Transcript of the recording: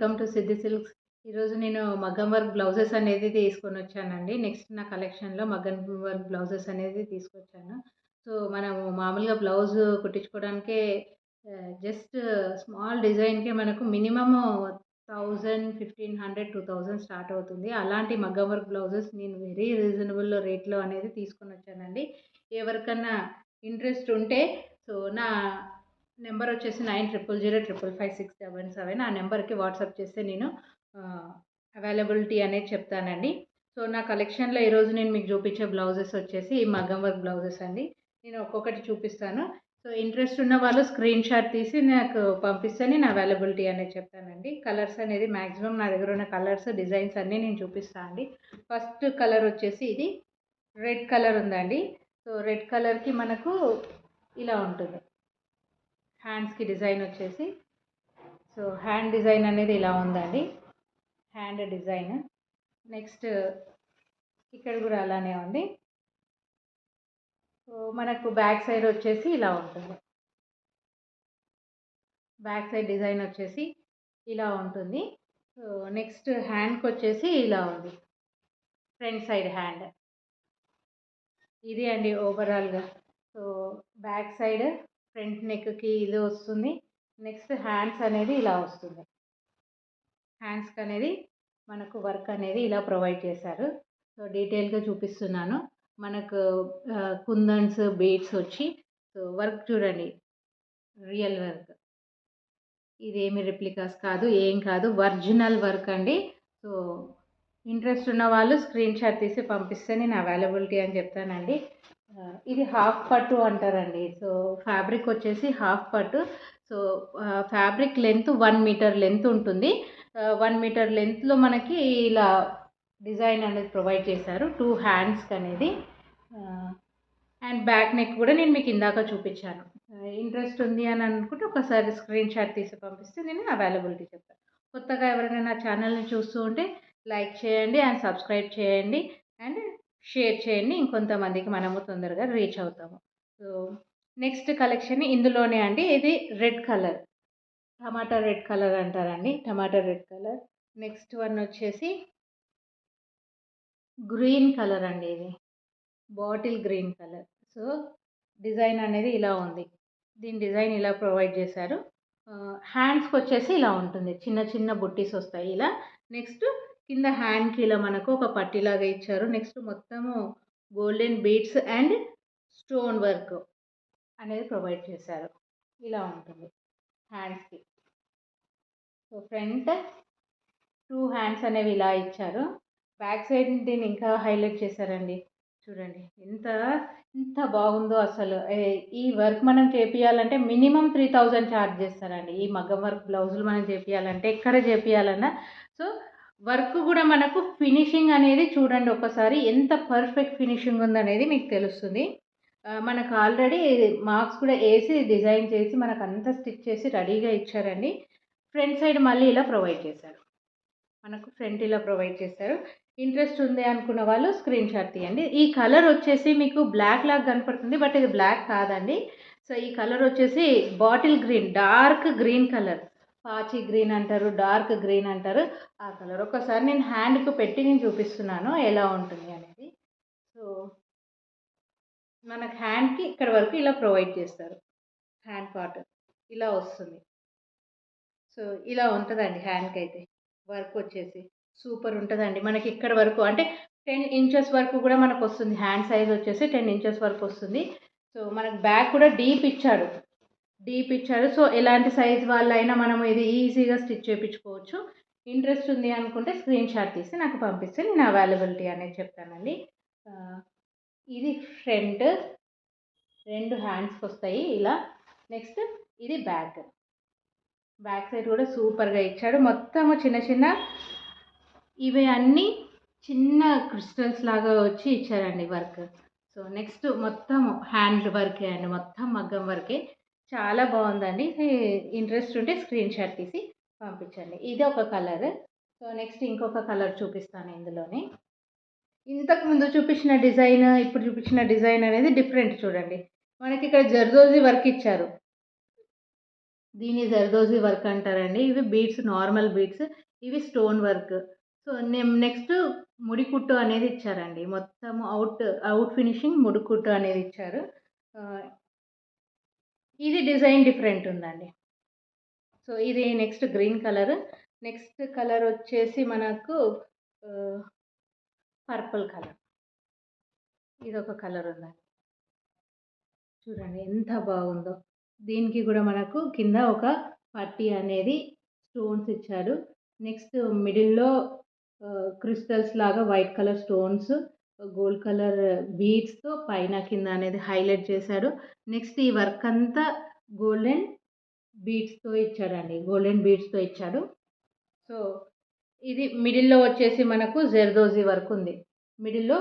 Welcome to Siddhi silks. ఈరోజు నేను మగ్గం వర్క్ బ్లౌజెస్ అనేది తీసుకొని వచ్చానండి. నెక్స్ట్ నా కలెక్షన్లో మగ్గం వర్క్ బ్లౌజెస్ అనేది తీసుకొచ్చాను. సో మనము మామూలుగా బ్లౌజ్ కుట్టించుకోవడానికే జస్ట్ స్మాల్ డిజైన్కే మనకు minimum thousand fifteen hundred two thousand start అవుతుంది. అలాంటి మగ్గం వర్క్ బ్లౌజెస్ నేను వెరీ రీజనబుల్ రేట్లో అనేది తీసుకొని వచ్చానండి. ఎవరికన్నా ఇంట్రెస్ట్ ఉంటే సో నా నెంబర్ వచ్చేసి nine triple zero triple five six seven seven. ఆ నెంబర్కి వాట్సాప్ చేస్తే నేను అవైలబిలిటీ అనేది చెప్తానండి. సో నా కలెక్షన్లో ఈరోజు నేను మీకు చూపించే బ్లౌజెస్ వచ్చేసి ఈ మగ్గం వర్క్ బ్లౌజెస్ అండి. నేను ఒక్కొక్కటి చూపిస్తాను. సో ఇంట్రెస్ట్ ఉన్న వాళ్ళు స్క్రీన్ షాట్ తీసి నాకు పంపిస్తే నేను అవైలబిలిటీ అనేది చెప్తానండి. కలర్స్ అనేది మ్యాక్సిమం నా దగ్గర ఉన్న కలర్స్ డిజైన్స్ అన్నీ నేను చూపిస్తాను అండి. ఫస్ట్ కలర్ వచ్చేసి ఇది. రెడ్ కలర్ ఉందండి. సో రెడ్ కలర్కి మనకు ఇలా ఉంటుంది. హ్యాండ్స్కి డిజైన్ వచ్చేసి సో హ్యాండ్ డిజైన్ అనేది ఇలా ఉందండి. హ్యాండ్ డిజైన్ నెక్స్ట్ ఇక్కడ కూడా అలానే ఉంది. సో మనకు బ్యాక్ సైడ్ వచ్చేసి ఇలా ఉంటుంది. బ్యాక్ సైడ్ డిజైన్ వచ్చేసి ఇలా ఉంటుంది. సో నెక్స్ట్ హ్యాండ్కి వచ్చేసి ఇలా ఉంది. ఫ్రంట్ సైడ్ హ్యాండ్ ఇది అండి ఓవరాల్గా సో బ్యాక్ సైడ్ ఫ్రంట్ నెక్కి ఇది వస్తుంది. నెక్స్ట్ హ్యాండ్స్ అనేది ఇలా వస్తుంది. హ్యాండ్స్కి అనేది మనకు వర్క్ అనేది ఇలా ప్రొవైడ్ చేశారు. సో డీటెయిల్గా చూపిస్తున్నాను. మనకు కుందన్స్ బీడ్స్ వచ్చి సో వర్క్ చూడండి. Real work. ఇదేమి రిప్లికాస్ కాదు ఏం కాదు ఒరిజినల్ వర్క్ అండి. సో ఇంట్రెస్ట్ ఉన్న వాళ్ళు స్క్రీన్ షాట్ తీసి పంపిస్తే నేను అవైలబిలిటీ అని చెప్తానండి. ఇది హాఫ్ పట్టు అంటారండి. సో ఫ్యాబ్రిక్ వచ్చేసి హాఫ్ పట్టు. So fabric length one metre length ఉంటుంది. వన్ మీటర్ లెంత్లో మనకి ఇలా డిజైన్ అనేది ప్రొవైడ్ చేశారు. టూ హ్యాండ్స్కి అనేది అండ్ బ్యాక్ నెక్ కూడా నేను మీకు ఇందాక చూపించాను. ఇంట్రెస్ట్ ఉంది అని అనుకుంటే ఒకసారి స్క్రీన్ షాట్ తీసి పంపిస్తే నేను అవైలబిలిటీ చెప్తాను. కొత్తగా ఎవరైనా నా ఛానల్ని చూస్తూ ఉంటే లైక్ చేయండి అండ్ సబ్స్క్రైబ్ చేయండి అండ్ షేర్ చేయండి. ఇంకొంతమందికి మనము తొందరగా రీచ్ అవుతాము. సో నెక్స్ట్ కలెక్షన్ ఇందులోనే అండి. ఇది red colour. Tomato red colour అంటారండి. Tomato red colour. Next one వచ్చేసి గ్రీన్ కలర్ అండి ఇది. Bottle green colour. So design అనేది ఇలా ఉంది. దీని డిజైన్ ఇలా ప్రొవైడ్ చేశారు. హ్యాండ్స్కి వచ్చేసి ఇలా ఉంటుంది. చిన్న చిన్న బుట్టీస్ వస్తాయి ఇలా. నెక్స్ట్ కింద హ్యాండ్కి ఇలా మనకు ఒక పట్టిలాగా ఇచ్చారు. నెక్స్ట్ మొత్తము golden beads and stone work అనేది ప్రొవైడ్ చేశారు. ఇలా ఉంటుంది హ్యాండ్స్కి సో ఫ్రంట్ టూ హ్యాండ్స్ అనేవి ఇలా ఇచ్చారు. బ్యాక్ సైడ్ దీన్ని ఇంకా హైలైట్ చేశారండి. చూడండి ఎంత ఎంత బాగుందో అసలు. ఈ వర్క్ మనం చేపియాలంటే మినిమం త్రీ థౌజండ్ ఛార్జ్ చేస్తారండి. ఈ మగ్గం వర్క్ బ్లౌజులు మనం చేపియాలంటే ఎక్కడ చేపియాలన్నా. సో వర్క్ కూడా మనకు ఫినిషింగ్ అనేది చూడండి ఒకసారి ఎంత పర్ఫెక్ట్ ఫినిషింగ్ ఉందనేది మీకు తెలుస్తుంది. మనకు ఆల్రెడీ మార్క్స్ కూడా వేసి డిజైన్ చేసి మనకు అంతా స్టిచ్ చేసి రెడీగా ఇచ్చారండి. ఫ్రంట్ సైడ్ మళ్ళీ ఇలా ప్రొవైడ్ చేశారు. మనకు ఫ్రంట్ ఇలా ప్రొవైడ్ చేశారు. ఇంట్రెస్ట్ ఉంది అనుకున్న వాళ్ళు స్క్రీన్ షాట్ తీయండి. ఈ కలర్ వచ్చేసి మీకు బ్లాక్ లాగా కనపడుతుంది బట్ ఇది బ్లాక్ కాదండి. సో ఈ కలర్ వచ్చేసి bottle green dark green colour. పాచి గ్రీన్ అంటారు డార్క్ గ్రీన్ అంటారు. ఆ కలర్ ఒకసారి నేను హ్యాండ్కు పెట్టి నేను చూపిస్తున్నాను ఎలా ఉంటుంది అనేది. సో మనకు హ్యాండ్కి ఇక్కడ వరకు ఇలా ప్రొవైడ్ చేస్తారు. హ్యాండ్ పార్ట్ ఇలా వస్తుంది. సో ఇలా ఉంటుందండి హ్యాండ్కి అయితే వర్క్ వచ్చేసి సూపర్ ఉంటుందండి. మనకి ఇక్కడ వరకు అంటే టెన్ ఇంచెస్ వరకు కూడా మనకు వస్తుంది. హ్యాండ్ సైజ్ వచ్చేసి టెన్ ఇంచెస్ వరకు వస్తుంది. సో మనకు బ్యాక్ కూడా డీప్ ఇచ్చాడు. డీప్ ఇచ్చాడు సో ఎలాంటి సైజ్ వాళ్ళైనా మనం ఇది ఈజీగా స్టిచ్ చేయించుకోవచ్చు. ఇంట్రెస్ట్ ఉంది అనుకుంటే స్క్రీన్ షాట్ తీసి నాకు పంపిస్తే నేను అవైలబిలిటీ అనేది చెప్తానండి. ఇది ఫ్రంట్ రెండు హ్యాండ్స్కి వస్తాయి ఇలా. నెక్స్ట్ ఇది బ్యాక్. బ్యాక్ సైడ్ కూడా సూపర్గా ఇచ్చాడు. మొత్తము చిన్న చిన్న ఇవి అన్నీ చిన్న క్రిస్టల్స్ లాగా వచ్చి ఇచ్చారండి వర్క్. సో నెక్స్ట్ మొత్తం హ్యాండ్ వర్కే అండి. మొత్తం మగ్గం వర్కే. చాలా బాగుందండి. ఇంట్రెస్ట్ ఉంటే స్క్రీన్ షాట్ తీసి పంపించండి. ఇది ఒక కలర్. సో నెక్స్ట్ ఇంకొక కలర్ చూపిస్తాను ఇందులోనే. ఇంతకు ముందు చూపించిన డిజైన్ ఇప్పుడు చూపించిన డిజైన్ అనేది డిఫరెంట్ చూడండి. మనకి ఇక్కడ జర్దోజీ వర్క్ ఇచ్చారు. దీన్ని జర్దోజీ వర్క్ అంటారండి. ఇవి బీడ్స్ నార్మల్ బీడ్స్ ఇవి స్టోన్ వర్క్. సో నెక్స్ట్ ముడికుట్టు అనేది ఇచ్చారండి. మొత్తం అవుట్ అవుట్ ఫినిషింగ్ ముడికుట్టు అనేది ఇచ్చారు. ఇది డిజైన్ డిఫరెంట్ ఉందండి. సో ఇది next green colour. Next colour వచ్చేసి మనకు పర్పుల్ కలర్. ఇది ఒక కలర్ ఉందండి. చూడండి ఎంత బాగుందో. దీనికి కూడా మనకు కింద ఒక పట్టీ అనేది స్టోన్స్ ఇచ్చారు. నెక్స్ట్ మిడిల్లో క్రిస్టల్స్ లాగా white colour stones gold colour బీడ్స్తో పైన కింద అనేది హైలైట్ చేశాడు. నెక్స్ట్ ఈ వర్క్ అంతా గోల్డెన్ బీడ్స్తో ఇచ్చాడండి. గోల్డెన్ బీడ్స్తో ఇచ్చాడు. సో ఇది మిడిల్లో వచ్చేసి మనకు జెర్దోజీ వర్క్ ఉంది. మిడిల్లో